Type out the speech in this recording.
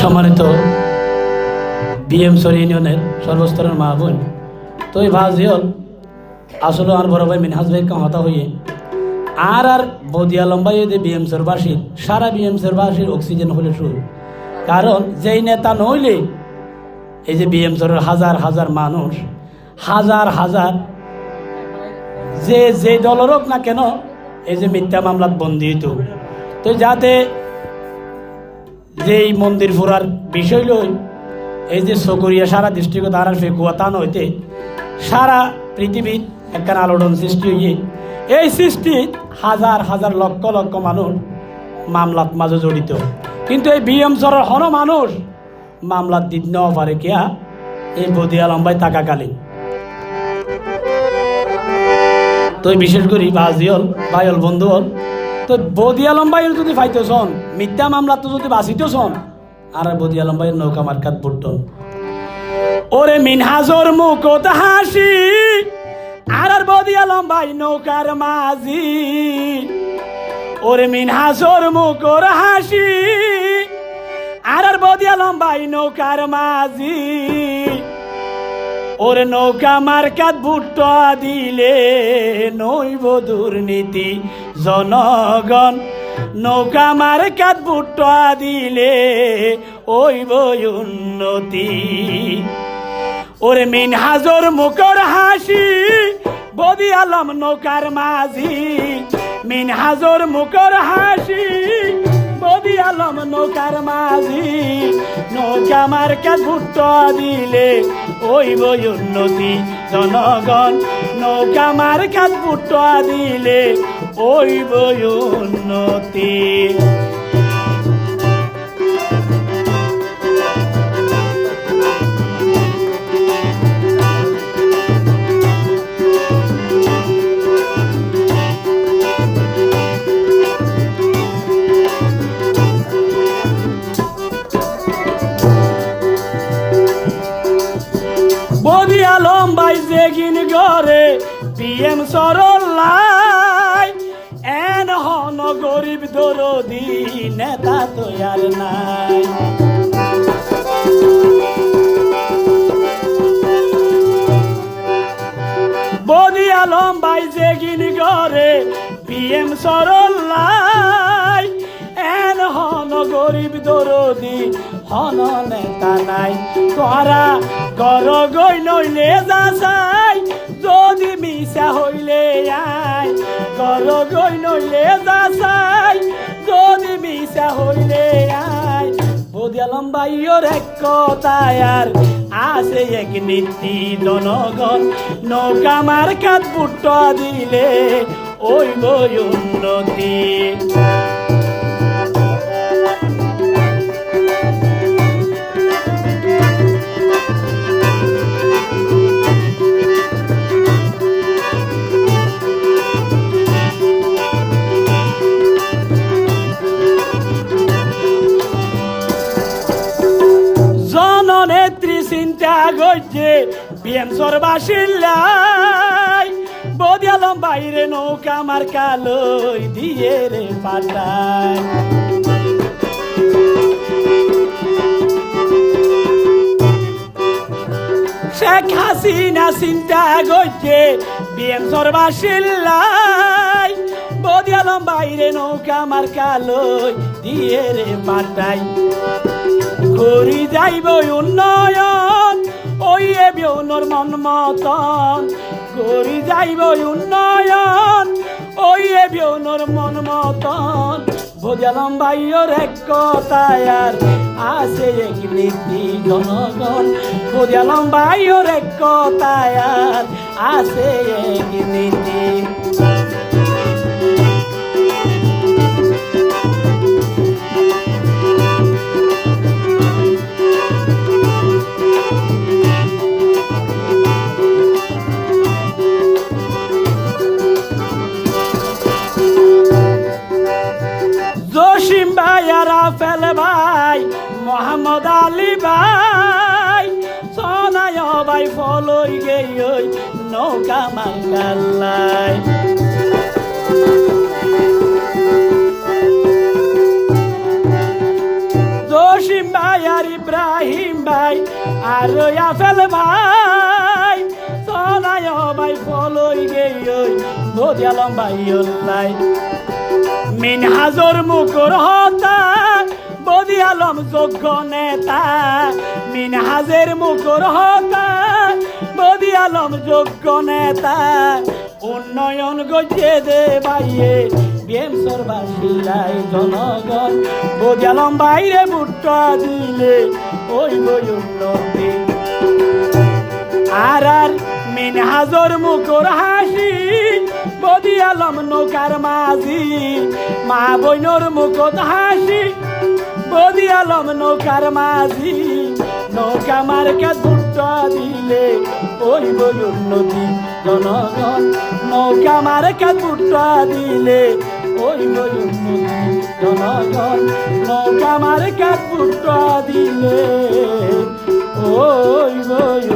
সম্মানিত BM sorry ইউনিয়নের সর্বস্তরের মা বোন, তো এই ভাজিয়ল আসলে আমার বড় ভাই মিনহাজ ভাই কামতা হইয়ে। আর আর বদিয়া লম্বাই যে বিএমসের বাসীর সারা বিএমসের বাসীর অক্সিজেন হলে শুরু কারণ যেই নেতা নইলে, এই যে বিএমসের হাজার হাজার মানুষ, হাজার হাজার যে যে দলের হোক না কেন, এই যে মিথ্যা মামলাত বন্দী তো যাতে যে এই মন্দির ফুরার বিষয় লই এই যে সকরিয়া সারা দৃষ্টিগত আর ফেকুয়া তা নইতে সারা পৃথিবীর একখান আলোড়ন সৃষ্টি হইয়ে, এই সৃষ্টি হাজার হাজার লক্ষ লক্ষ মানুষ মামলাত মাঝে জড়িত। কিন্তু এই বিএম সরের হন মানুষ মামলাত নেওয়া পারে কিয়া এই বদিয়া লম্বাই তাকাকালীন তো বিশেষ করে বাজিয়ল ভাইল বন্ধু হল তো বদিয়া লম্বাইয়ের যদি ফাইতে শোন মিথ্যা মামলা তো যদি বাঁচিত শোন আর বদিয়া লম্বাইয়ের নৌকা মার্কাত বুটন ওরে মিনহাজর মুখত হাসি, আর আর বদিয়া লম্বাই নৌকার মাঝি। ওরে মিনহাজর মুখর হাসি, আর আর বদিয়া লম্বাই নৌকার মাঝি। ওরে নৌকা মার্কাত ভুট্টা দিলে নইব দুর্নীতি। জনগণ, নৌকা মার্কাত ভুট্টা দিলে ওইব উন্নতি। ওরে মিনহাজর মুখর হাসি, বদি আলম নৌকার মাঝি। মিনহাজর মুখর হাসি আলম নৌকার মাঝি। নৌকা মার্কাত ভুট্টা দিলে ওই বই উন্নতি। জনগণ নৌকা মার্কাত ভুট্টা দিলে ওই বই উন্নতি। জেগিন গরে, পিএম সরলাই। এন হন গরিব দরদি, নেতা তো আর নাই। বদি আলম ভাই জেগিন গরে, পিএম সরলাই। এন হন গরিব দরদি, হন নেতা নাই। তোরা গর গই নইলে যাচাই বদিয়ালম বাইয়র এক কথায় আর আছে এক নীতি জনগণ। নৌকা মার্কাত দিলে ওই বই উন্নতি। গইছে বিএম সরবাসিল্লাই বদিয়ালম বাইরে নৌকা মার কালই দিয়ে রে পাঠায় শেখ হাসিনা চিন্তা গইছে বিএম সরবাসিল্লাই বদিয়ালম বাইরে নৌকা মার কালই দিয়ে রে পাঠায় করি যাইব উন্নয়ন এ বিউনর মন মতন করি যাইব উন্নয়ন। ওই এ বিউনর মন মতন বোঝালাম বাইয়র এক কথায় আর আছে এক নীতি জনগণ। বোঝালাম বাইয়র এক কথায় আর আছে এক নীতি ভাই সোনায় ভাই ফলই গেই নৌকা মাঙ্গাল্লাই জসিম ভাই আর আফেল ভাই, সনায় ভাই ফলই গে ওই বদিয়ালম ভাই ওল্লাই মিনহাজর মুকুর হতা বদি আলম যোগ্য নেতা মিনহাজের মুকুর হতা। বদি আলম যোগ্য নেতা, উন্নয়ন গজে দে বাইয়ে বিএম সর্বাসিলাই জনগণ। বদি আলম বাইরে বুট্টা দিলে, ওই বই উন্নতি। আর আর মিনহাজর মুখর হাসি বদি আলম নৌকার মাঝি, মা বইনর মুখত হাসি গেলাম নৌকার মাঝি, নৌকা মার্কা দুটো দিলে ওই বই উন্নতি। জনগণ, নৌকা মার্কা দুটো দিলে ওই বই উন্নতি। জনগণ, নৌকা মার্কা দুটো দিলে ওই বই